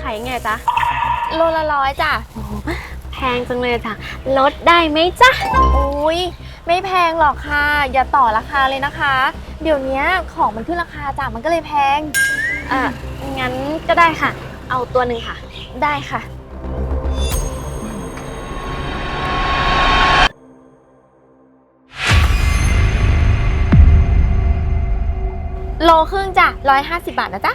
ขายไงจ๊ะโลละร้อยจ้ะแพงจังเลยจ้ะลดได้ไหมจ๊ะอุ้ยไม่แพงหรอกค่ะ อย่าต่อราคาเลยนะคะ เดี๋ยวนี้ของมันขึ้นราคาจ้ะมันก็เลยแพงอะงั้นก็ได้ค่ะ เอาตัวหนึ่งค่ะ ได้ค่ะ โลครึ่งจ้ะร้อยห้าสิบบาทนะจ๊ะ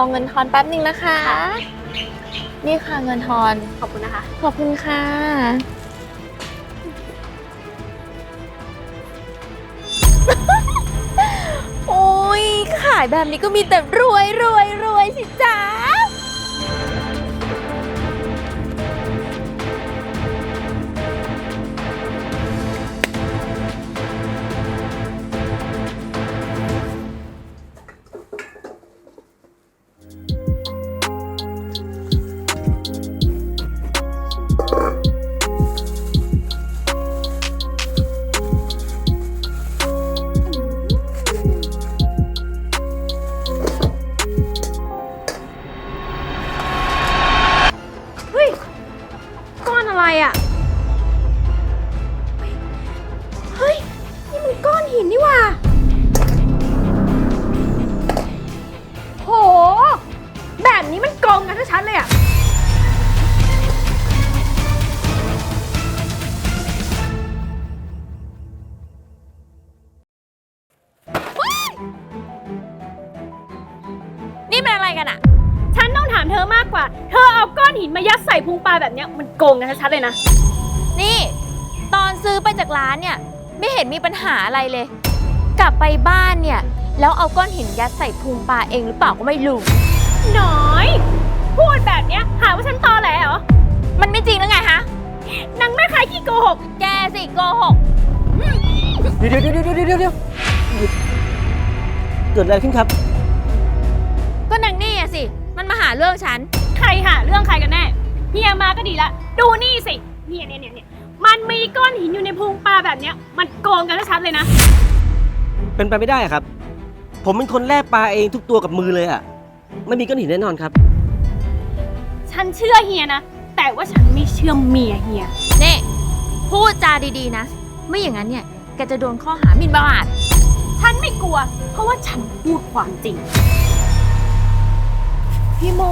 อเงินทอนแป๊บหนึ่งนะคะ นี่ค่ะเงินทอน ขอบคุณนะคะ ขอบคุณค่ะ โอ้ยขายแบบนี้ก็มีแต่รวยรวยรวยสิจ๊ะ นี่เป็นอะไรกันอะฉันต้องถามเธอมากกว่า เธอเอาก้อนหินมายัดใส่พุงปลาแบบเนี้ยมันโกงกันชัดๆเลยนะ นี่ ตอนซื้อไปจากร้านเนี่ย ไม่เห็นมีปัญหาอะไรเลย กลับไปบ้านเนี่ย แล้วเอาก้อนหินยัดใส่พุงปลาเองหรือเปล่าก็ไม่รู้ น้อย พูดแบบเนี้ยหาว่าฉันตอแหลเหรอ มันไม่จริงแล้วไงฮะ นางแม่ขายขี้โกหก แกสิโกหก เดี๋ยวเดี๋ยวเดี๋ยวเดี๋ยวเดี๋ยวเดี๋ยวหยุด เกิดอะไรขึ้นครับ ก็นางนี่อะสิ มันมาหาเรื่องฉัน ใครหาเรื่องใครกันแน่เฮียมาก็ดีละ ดูนี่สิเนี่ยเนี่ยเนี่ยเนี่ยมันมีก้อนหินอยู่ในพุงปลาแบบเนี้ย มันโกงกันชัดๆเลยนะ เป็นไปไม่ได้อะครับ ผมเป็นคนแล่ปลาเองทุกตัวกับมือเลยอะไม่มีก้อนหินแน่นอนครับ ฉันเชื่อเฮียนะ แต่ว่าฉันไม่เชื่อเมียเฮีย นี่ พูดจาดีๆนะ ไม่อย่างนั้นเนี่ย แกจะโดนข้อหาหมิ่นประมาท ฉันไม่กลัว เพราะว่าฉันพูดความจริง พี่ม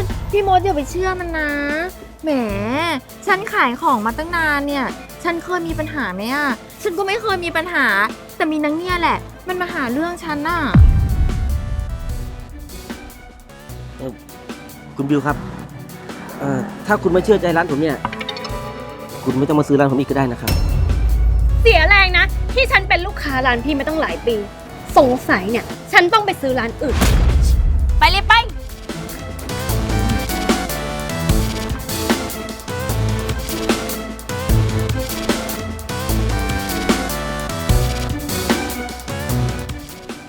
ด พี่มดอย่าไปเชื่อมันนะ แหม ฉันขายของมาตั้งนานเนี่ย ฉันเคยมีปัญหาไหมอะฉันก็ไม่เคยมีปัญหา แต่มีนังเนี่ยแหละ มันมาหาเรื่องฉันน่ะคุณบิวครับเอ่อถ้าคุณไม่เชื่อใจร้านผมเนี่ย คุณไม่ต้องมาซื้อร้านผมอีกก็ได้นะครับ เสียแรงนะ ที่ฉันเป็นลูกค้าร้านพี่มาตั้งหลายปี สงสัยเนี่ย ฉันต้องไปซื้อร้านอื่น ไปเลยไป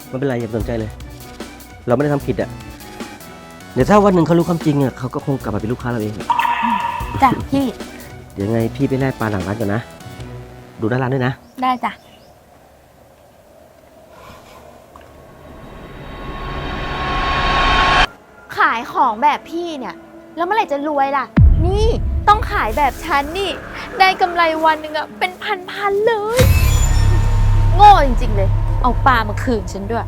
ไม่เป็นไรอย่าสนใจเลย เราไม่ได้ทำผิดอะเดี๋ยวถ้าวันหนึ่งเขารู้ความจริงอะเขาก็คงกลับมาเป็นลูกค้าเราเอง จ้ะพี่ เดี๋ยวไงพี่ไปแลกปลาหลังร้านก่อนนะ ดูหน้าร้านด้วยนะ ได้จ้ะายของแบบพี่เนี่ย แล้วเมื่อไหร่จะรวยล่ะ นี่ต้องขายแบบฉันนี่ ได้กำไรวันหนึ่งอะเป็นพันๆเลย โง่จริงๆเลย เอาปลามาคืนฉันด้วย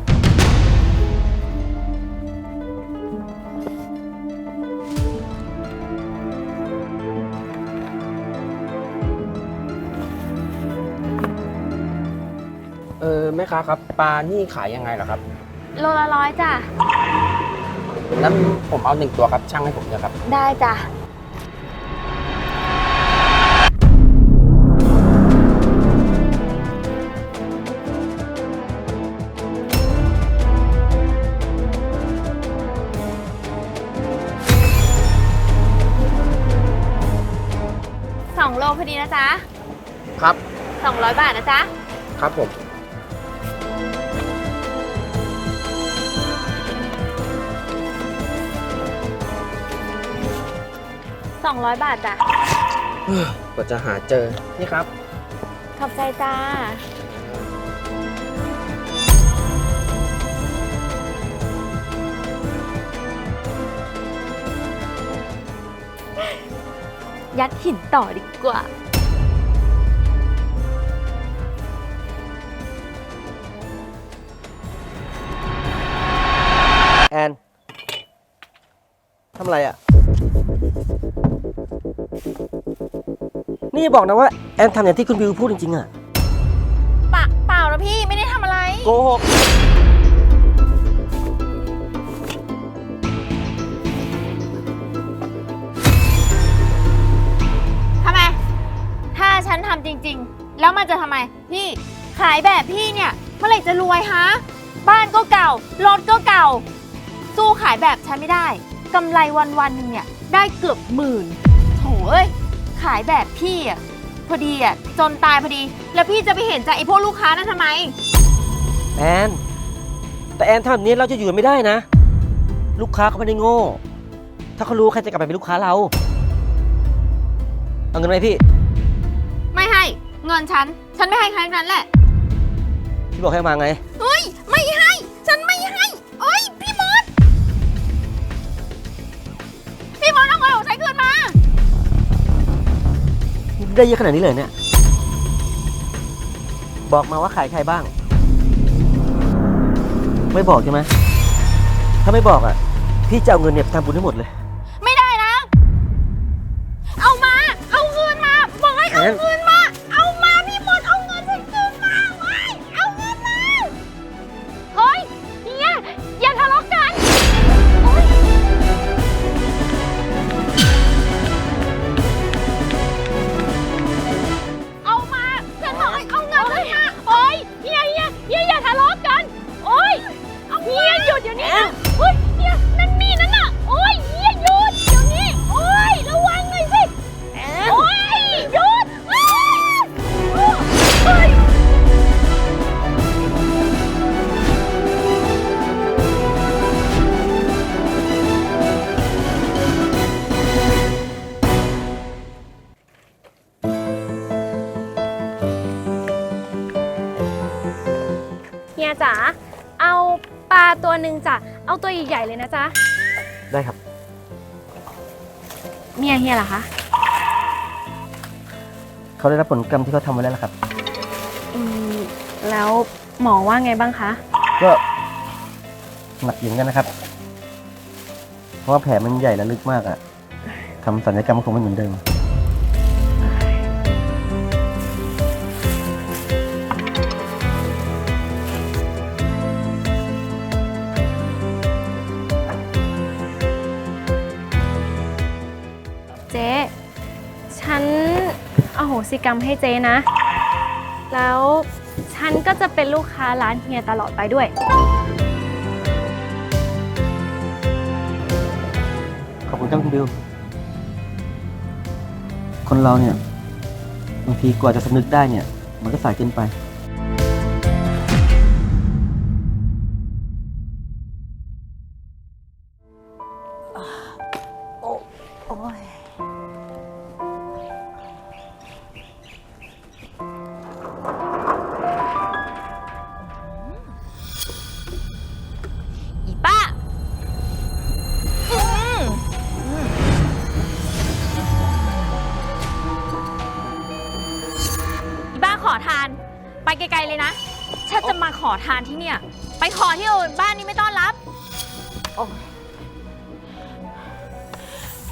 เออแม่ค้าครับปลานี่ขายยังไงเหรอครับ โลละร้อยจ้ะ นั้นผมเอาหนึ่งตัวครับช่างให้ผมด้วยครับ ได้จ้ะ สองโลพอดีนะจ๊ะ ครับ สองร้อยบาทนะจ๊ะ ครับผม 200 บาทจ้ะกว่าจะหาเจอ นี่ครับ ขอบใจจ้า ยัดหินต่อดีกว่า แอน ทำอะไรอะ นี่อย่าบอกนะว่าแอนทำอย่างที่คุณบิวพูดจริงๆอะปะเปล่านะพี่ไม่ได้ทำอะไร โกหกทำไม ถ้าฉันทำจริงๆ แล้วมันจะทำไม พี่ ขายแบบพี่เนี่ย เมื่อไหร่จะรวยฮะ บ้านก็เก่า รถก็เก่า สู้ขายแบบฉันไม่ได้ กำไรวันวันๆหนึงเนี่ยได้เกือบหมื่นโถเอ้ยขายแบบพี่อะพอดีอะจนตายพอดี แล้วพี่จะไปเห็นใจไอ้พวกลูกค้านั่นทำไม แอน แต่แอนทำแบบนี้เราจะอยู่กันไม่ได้นะ ลูกค้าเขาไม่ได้โง่ ถ้าเขารู้ใครจะกลับไปเป็นลูกค้าเรา เอาเงินไหมพี่ ไม่ให้ เงินฉัน ฉันไม่ให้ใครทั้งนั้นแหละ พี่บอกให้มาไง เฮ้ย ไม่ให้ ฉันไม่ให้ เอ้ย ได้เยอะขนาดนี้เลยเนี่ย บอกมาว่าขายใครบ้าง ไม่บอกใช่ไหมถ้าไม่บอกอะ พี่จะเอาเงินเนี่ยทำบุญให้หมดเลย ตัวใหญ่ๆเลยนะจ๊ะ ได้ครับ เมียเฮียเหรอคะ เขาได้รับผลกรรมที่เขาทำไว้แล้วล่ะครับ อืม แล้วหมอว่าไงบ้างคะ ก็หนักอยู่เหมือนกันนะครับ เพราะว่าแผลมันใหญ่และลึกมากอะทำศัลยกรรมคงไม่เหมือนเดิม โหสิกรรมให้เจ๊นะ แล้วฉันก็จะเป็นลูกค้าร้านเฮียตลอดไปด้วย ขอบคุณครับคุณบิว คนเราเนี่ยบางทีกว่าจะสำนึกได้เนี่ย มันก็สายเกินไป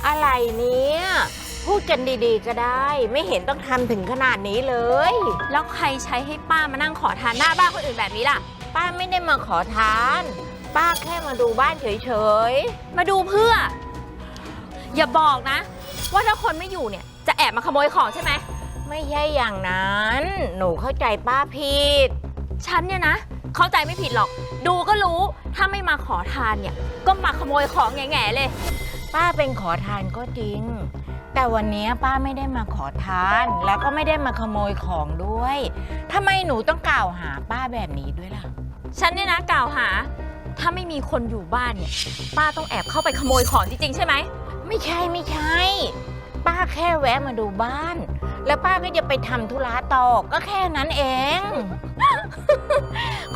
อะไรเนี้ยพูดกันดีๆ ก็ได้ ไม่เห็นต้องทำถึงขนาดนี้เลย แล้วใครใช้ให้ป้ามานั่งขอทานหน้าบ้านคนอื่นแบบนี้ล่ะ ป้าไม่ได้มาขอทาน ป้าแค่มาดูบ้านเฉยมาดูเพื่อ อย่าบอกนะ ว่าถ้าคนไม่อยู่เนี่ย จะแอบมาขโมยของใช่ไหม ๆ ไม่ใช่อย่างนั้น หนูเข้าใจป้าผิด ฉันเนี่ยนะ เข้าใจไม่ผิดหรอก ดูก็รู้ถ้าไม่มาขอทานเนี่ย ก็มาขโมยของแง่ๆเลย ป้าเป็นขอทานก็จริง แต่วันนี้ป้าไม่ได้มาขอทาน แล้วก็ไม่ได้มาขโมยของด้วยทำไมหนูต้องกล่าวหาป้าแบบนี้ด้วยล่ะ ฉันเนี่ยนะกล่าวหา ถ้าไม่มีคนอยู่บ้านเนี่ย ป้าต้องแอบเข้าไปขโมยของจริงๆใช่ไหม ไม่ใช่ไม่ใช่ ป้าแค่แวะมาดูบ้าน แล้วป้าก็จะไปทำธุระต่อก็แค่นั้นเอง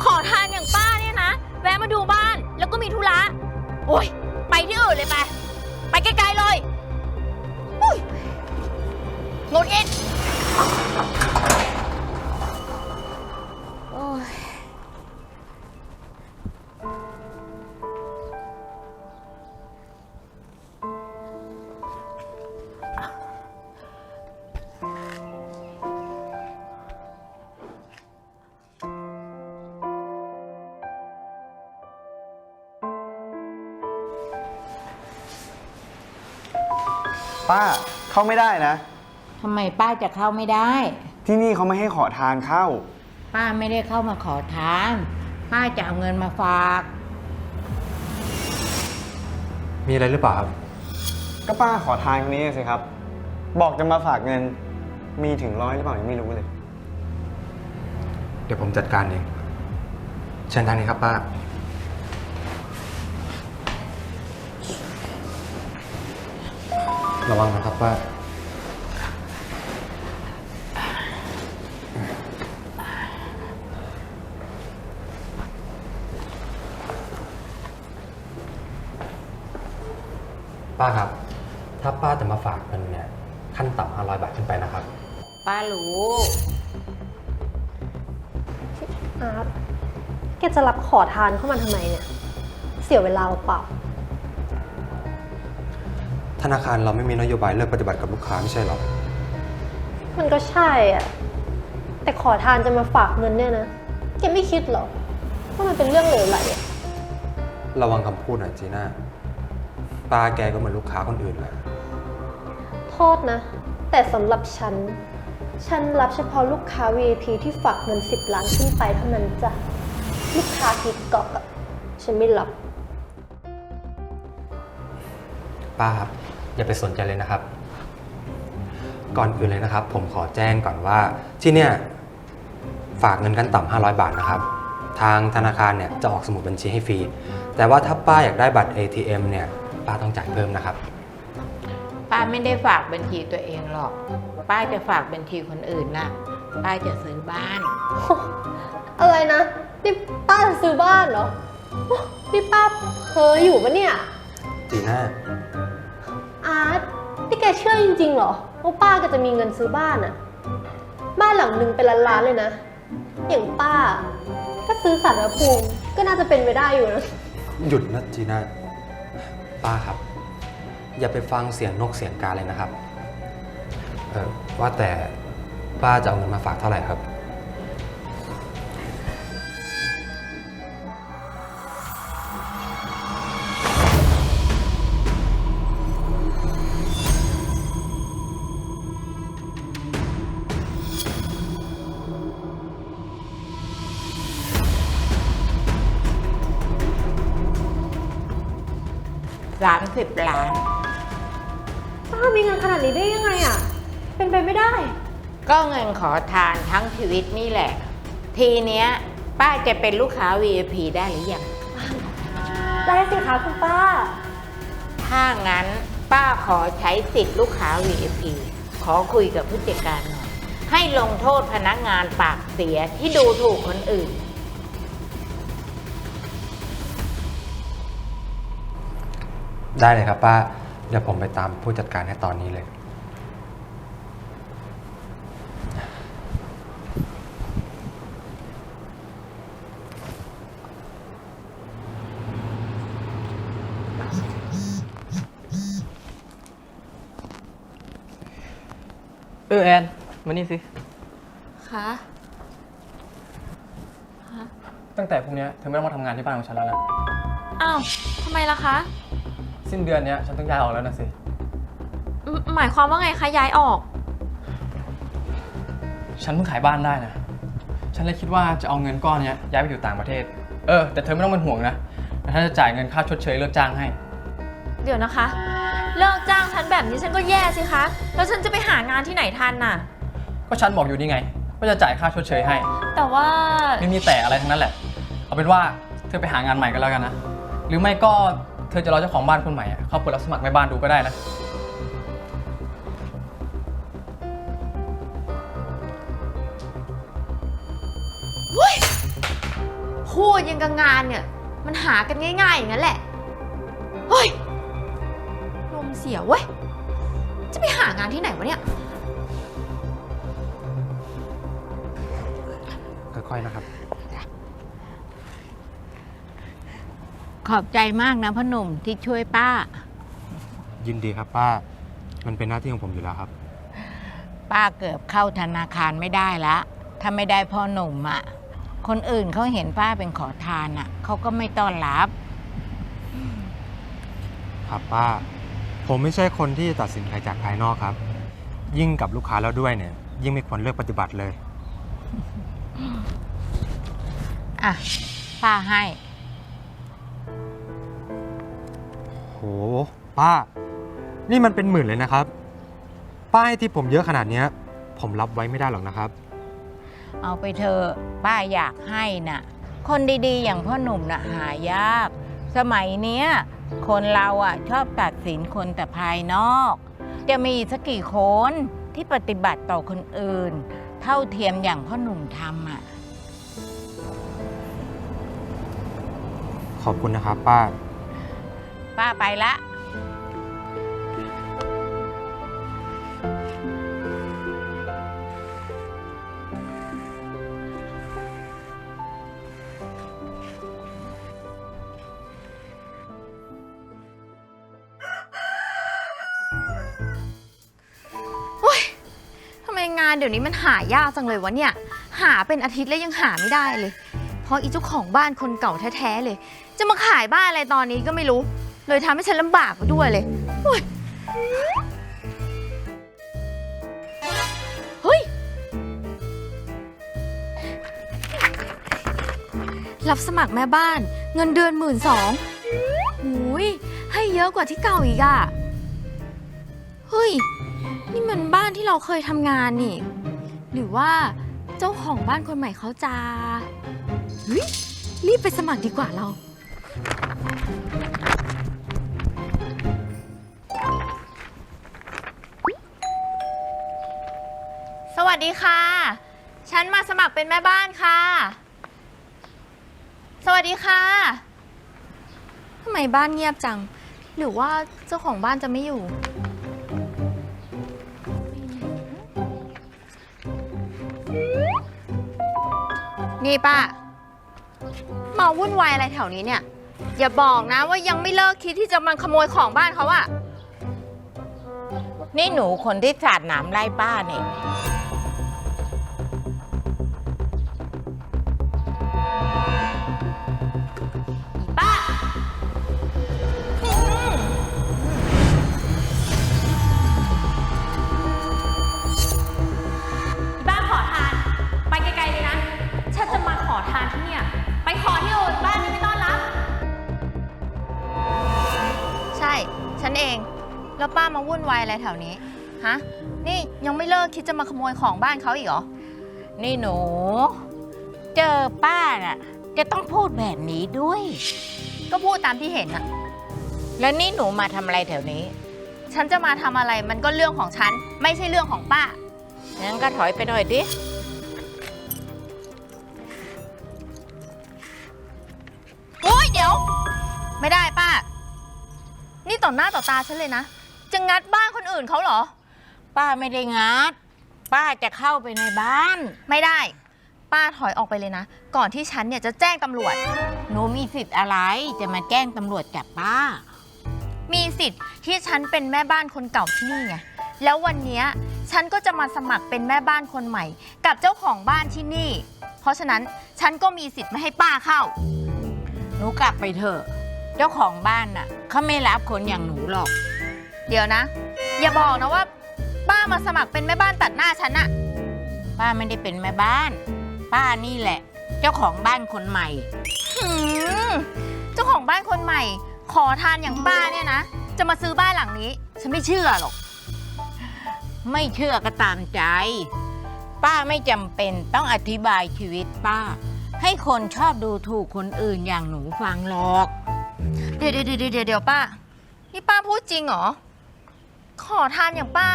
ขอทานอย่างป้าเนี่ยนะ แวะมาดูบ้านแล้วก็มีธุระ โอ้ยไปที่อื่นเลยไป ไปไกลๆเลยอุ้ยงดเอ็ดโอ้ย ป้าเข้าไม่ได้นะ ทำไมป้าจะเข้าไม่ได้ ที่นี่เขาไม่ให้ขอทานเข้า ป้าไม่ได้เข้ามาขอทาน ป้าจะเอาเงินมาฝาก มีอะไรหรือเปล่าครับ ก็ป้าขอทานคนนี้สิครับ บอกจะมาฝากเงิน มีถึงร้อยหรือเปล่ายังไม่รู้เลย เดี๋ยวผมจัดการเองเชิญทางนี้ครับป้า ระวังนะครับป้า ป้าครับ ถ้าป้าจะมาฝากเงินเนี่ย ขั้นต่ำ500บาทขึ้นไปนะครับ ป้ารู้ อาร์ตแกจะรับขอทานเข้ามาทำไมเนี่ย เสียเวลาเปล่า ธนาคารเราไม่มีนโยบายเลิกปฏิบัติกับลูกค้าไม่ใช่หรอๆมันก็ใช่อะแต่ขอทานจะมาฝากเงินเนี่ยนะแกไม่คิดเหรอว่ามันเป็นเรื่องเหลวไหลอะระวังคำพูดหน่อยจีน่าป้าแกก็เหมือนลูกค้าคนอื่นแหละโทษนะ แต่สำหรับฉัน ฉันรับเฉพาะลูกค้า VIP ที่ฝากเงิน 10 ล้านขึ้นไปเท่านั้นจ้ะ ลูกค้าทิกกอกอะฉันไม่รับ ป้าครับ อย่าไปสนใจเลยนะครับ ก่อนอื่นเลยนะครับ ผมขอแจ้งก่อนว่าที่เนี่ยฝากเงินขั้นต่ำ500 บาทนะครับ ทางธนาคารเนี่ยจะออกสมุดบัญชีให้ฟรี แต่ว่าถ้าป้าอยากได้บัตร ATM เนี่ยป้าต้องจ่ายเพิ่มนะครับ ป้าไม่ได้ฝากบัญชีตัวเองหรอก ป้าจะฝากบัญชีคนอื่นน่ะ ป้าจะซื้อบ้าน อะไรนะนี่ป้าจะซื้อบ้านเหรอนี่ป้าเพ้ออยู่ปะเนี่ย จีน่า อาร์ตนี่แกเชื่อจริงๆเหรอว่าป้าก็จะมีเงินซื้อบ้านอะบ้านหลังหนึ่งเป็นล้านๆเลยนะ อย่างป้าถ้าซื้อสัตว์ภูมิก็น่าจะเป็นไปได้อยู่นะ หยุดนะจีน่าป้าครับ อย่าไปฟังเสียงนกเสียงกาเลยนะครับเออว่าแต่ป้าจะเอาเงินมาฝากเท่าไหร่ครับ 30 ล้าน ป้ามีเงินขนาดนี้ได้ยังไงอะเป็นไปไม่ได้ ก็เงินขอทานทั้งชีวิตนี่แหละ ทีเนี้ย ป้าจะเป็นลูกค้า VIP ได้หรือยัง ได้สิคะคุณป้า ถ้างั้นป้าขอใช้สิทธิ์ลูกค้า VIP ขอคุยกับผู้จัดการหน่อย ให้ลงโทษพนักงานปากเสียที่ดูถูกคนอื่น ได้เลยครับป้า เดี๋ยวผมไปตามผู้จัดการให้ตอนนี้เลย เออแอนมานี่สิ คะตั้งแต่พรุ่งเนี้ยเธอไม่ต้องมาทำงานที่บ้านของฉันแล้วนะ อ้าวทำไมล่ะคะ สิ้นเดือนเนี้ยฉันต้องย้ายออกแล้วนะสิ หมหมายความว่าไงคะย้ายออก ฉันเพิ่งขายบ้านได้นะ ฉันเลยคิดว่าจะเอาเงินก้อนเนี้ยย้ายไปอยู่ต่างประเทศ เออ แต่เธอไม่ต้องเป็นห่วงนะแต่ถ้าจะจ่ายเงินค่าชดเชยเลิกจ้างให้ เดี๋ยวนะคะ เลิกจ้างฉันแบบนี้ฉันก็แย่สิคะ แล้วฉันจะไปหางานที่ไหนทันน่ะ ก็ฉันบอกอยู่นี่ไงว่าจะจ่ายค่าชดเชยให้ แต่ว่า ไม่มีแต่อะไรทั้งนั้นแหละ เอาเป็นว่าเธอไปหางานใหม่กันแล้วกันนะ หรือไม่ก็ เธอจะรอเจ้าของบ้านคนใหม่อะเขาเปิดรับสมัครแม่บ้านดูก็ได้นะโว้ยพูดยังกับงานเนี่ย มันหากันง่ายๆอย่างนั้นแหละ เฮ้ยลมเสียเว้ย จะไปหางานที่ไหนวะเนี่ย ค่อยๆนะครับ ขอบใจมากนะพ่อหนุ่มที่ช่วยป้า ยินดีครับป้า มันเป็นหน้าที่ของผมอยู่แล้วครับ ป้าเกือบเข้าธนาคารไม่ได้ละถ้าไม่ได้พ่อหนุ่มอะ่ะ คนอื่นเขาเห็นป้าเป็นขอทานอะ่ะเขาก็ไม่ต้อนรับ ครับป้า ผมไม่ใช่คนที่ตัดสินใครจากภายนอกครับ ยิ่งกับลูกค้าแล้วด้วยเนี่ย ยิ่งไม่ควรเลือกปฏิบัติเลย อะ ป้าให้ ป้า นี่มันเป็นหมื่นเลยนะครับ ป้าให้ที่ผมเยอะขนาดเนี้ย ผมรับไว้ไม่ได้หรอกนะครับ เอาไปเถอะป้าอยากให้น่ะ คนดีๆ อย่างพ่อหนุ่มน่ะหายาก สมัยเนี้ย คนเราอะชอบตัดสินคนแต่ภายนอก จะมีสักกี่คนที่ปฏิบัติต่อคนอื่น เท่าเทียมอย่างพ่อหนุ่มทำอะ ขอบคุณนะครับป้า ป้าไปละทำไมงานเดี๋ยวนี้มันหายากจังเลยวะเนี่ย หาเป็นอาทิตย์แล้วยังหาไม่ได้เลย เพราะอีเจ้าของบ้านคนเก่าแท้ๆเลย จะมาขายบ้านอะไรตอนนี้ก็ไม่รู้ เลยทำให้ฉันลำบากไปด้วยเลยโอ๊ยเฮ้ย รับสมัครแม่บ้าน เงินเดือนหมื่นสองหูยให้เยอะกว่าที่เก่าอีกอะเฮ้ย นี่มันบ้านที่เราเคยทำงานนี่ หรือว่าเจ้าของบ้านคนใหม่เขาจะเฮ้ยรีบไปสมัครดีกว่าเรา ดีค่ะ ฉันมาสมัครเป็นแม่บ้านค่ะ สวัสดีค่ะ ทำไมบ้านเงียบจัง หรือว่าเจ้าของบ้านจะไม่อยู่ นี่ป้า มาวุ่นวายอะไรแถวนี้เนี่ย อย่าบอกนะว่ายังไม่เลิกคิดที่จะมาขโมยของบ้านเขาอะนี่หนูคนที่สาดหนามไล่ป้าเนี่ย เอง แล้วป้ามาวุ่นวายอะไรแถวนี้ ฮะ นี่ยังไม่เลิกคิดจะมาขโมยของบ้านเขาอีกเหรอ นี่หนู เจอป้าน่ะจะต้องพูดแบบนี้ด้วย ก็พูดตามที่เห็นอะแล้วนี่หนูมาทำอะไรแถวนี้ฉันจะมาทำอะไรมันก็เรื่องของฉัน ไม่ใช่เรื่องของป้า งั้นก็ถอยไปหน่อยดิ โอ้ยเดี๋ยว ไม่ได้ป้า นี่ต่อหน้าต่อตาฉันเลยนะ จะงัดบ้านคนอื่นเขาเหรอ ป้าไม่ได้งัด ป้าจะเข้าไปในบ้าน ไม่ได้ ป้าถอยออกไปเลยนะ ก่อนที่ฉันเนี่ยจะแจ้งตำรวจ หนูมีสิทธิ์อะไรจะมาแจ้งตำรวจจับป้า มีสิทธิ์ที่ฉันเป็นแม่บ้านคนเก่าที่นี่ไง แล้ววันเนี้ยฉันก็จะมาสมัครเป็นแม่บ้านคนใหม่ กับเจ้าของบ้านที่นี่ เพราะฉะนั้นฉันก็มีสิทธิ์ไม่ให้ป้าเข้า หนูกลับไปเถอะ เจ้าของบ้านน่ะเขาไม่รับคนอย่างหนูหรอก เดี๋ยวนะ อย่าบอกนะว่า ป้ามาสมัครเป็นแม่บ้านตัดหน้าฉันอะป้าไม่ได้เป็นแม่บ้าน ป้านี่แหละ เจ้าของบ้านคนใหม่ หืมเจ้าของบ้านคนใหม่ ขอทานอย่างป้าเนี่ยนะ จะมาซื้อบ้านหลังนี้ ฉันไม่เชื่อหรอก ไม่เชื่อก็ตามใจ ป้าไม่จำเป็นต้องอธิบายชีวิตป้า ให้คนชอบดูถูกคนอื่นอย่างหนูฟังหรอก เดี๋ยวเดี๋ยวเดี๋ยวเดี๋ยวป้า นี่ป้าพูดจริงเหรอ ขอทานอย่างป้า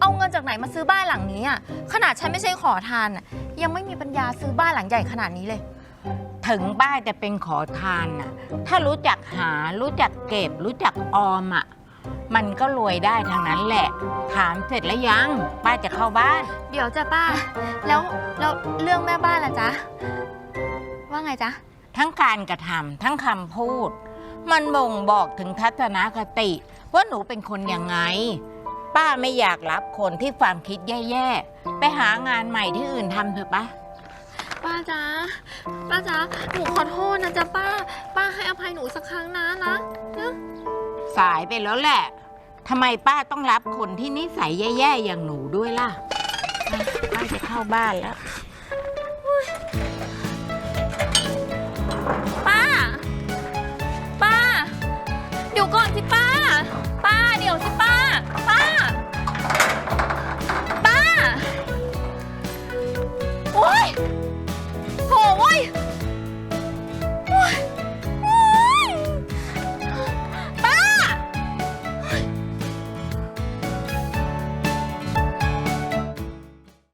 เอาเงินจากไหนมาซื้อบ้านหลังนี้อะ ขนาดฉันไม่ใช่ขอทานอะยังไม่มีปัญญาซื้อบ้านหลังใหญ่ขนาดนี้เลย ถึงป้าจะเป็นขอทานน่ะ ถ้ารู้จักหา รู้จักเก็บ รู้จักออมอะ มันก็รวยได้ทั้งนั้นแหละ ถามเสร็จแล้วยัง ป้าจะเข้าบ้าน เดี๋ยวจ้ะป้า แล้วแล้วเรื่องแม่บ้านล่ะจ๊ะ ว่าไงจ๊ะ ทั้งการกระทำทั้งคำพูด มันบ่งบอกถึงทัศนคติ ว่าหนูเป็นคนยังไง ป้าไม่อยากรับคนที่ความคิดแย่ๆ ไปหางานใหม่ที่อื่นทำเถอะปะป้าจ๊ะป้าจ๊ะหนูขอโทษนะจ๊ะป้า ป้าให้อภัยหนูสักครั้งนะนะนะสายไปแล้วแหละทำไมป้าต้องรับคนที่นิสัยแย่ๆอย่างหนูด้วยล่ะอะป้าจะเข้าบ้านแล้ว เดี๋ยว